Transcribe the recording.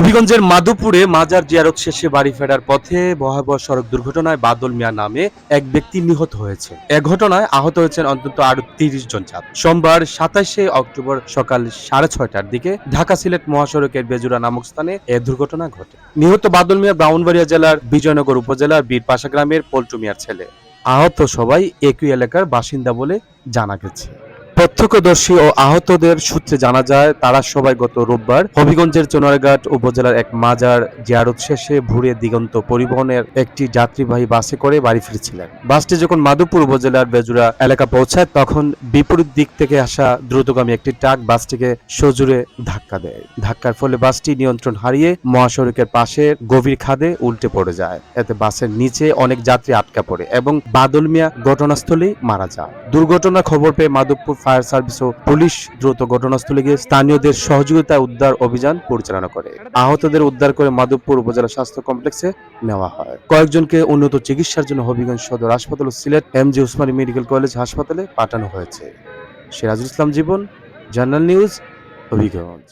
হবিগঞ্জের মাধবপুরে মাজার জিয়ারত শেষে বাড়ি ফেরার পথে ভয়াবহ সড়ক দুর্ঘটনায় বাদল মিয়া নামে এক ব্যক্তি নিহত হয়েছে। এ ঘটনায় আহত হয়েছেন অন্তত আরও তিরিশ জন ছাত্র। সোমবার সাতাশে অক্টোবর সকাল সাড়ে ছয়টার দিকে ঢাকা সিলেট মহাসড়কের বেজুরা নামক স্থানে এ দুর্ঘটনা ঘটে। নিহত বাদল মিয়া ব্রাহ্মণবাড়িয়া জেলার বিজয়নগর উপজেলার বীরপাশা গ্রামের পল্টু মিয়ার ছেলে। আহত সবাই একই এলাকার বাসিন্দা বলে জানা গেছে। প্রত্যক্ষদর্শী ও আহতদের সূত্রে জানা যায়, তারা সবাই গত রোববার হবিগঞ্জের চোনারঘাট উপজেলার এক মাজার জিয়ারত শেষে ভুরে দিগন্ত পরিবহনের একটি যাত্রীবাহী বাসে করে বাড়ি ফিরছিলেন। বাসটি যখন মাধবপুর উপজেলার বেজুরা এলাকা পৌঁছায়, তখন বিপরীত দিক থেকে আসা দ্রুতগামী একটি ট্রাক বাসটিকে সজুরে ধাক্কা দেয়। ধাক্কার ফলে বাসটি নিয়ন্ত্রণ হারিয়ে মহাসড়কের পাশে গভীর খাদে উল্টে পড়ে যায়। এতে বাসের নিচে অনেক যাত্রী আটকা পড়ে এবং বাদল মিয়া ঘটনাস্থলেই মারা যায় দুর্ঘটনার খবর পেয়ে মাধবপুর ফায়ার সার্ভিস ও পুলিশ দ্রুত ঘটনাস্থলে গিয়ে স্থানীয়দের সহযোগিতায় উদ্ধার অভিযান পরিচালনা করে। আহতদের উদ্ধার করে মাধবপুর উপজেলা স্বাস্থ্য কমপ্লেক্সে নেওয়া হয়। কয়েকজনকে উন্নত চিকিৎসার জন্য হবিগঞ্জ সদর হাসপাতাল ও Sylhet M G Osmani medical college হাসপাতালে পাঠানো হয়েছে। Sirajul Islam Jibon, journal news, Habiganj.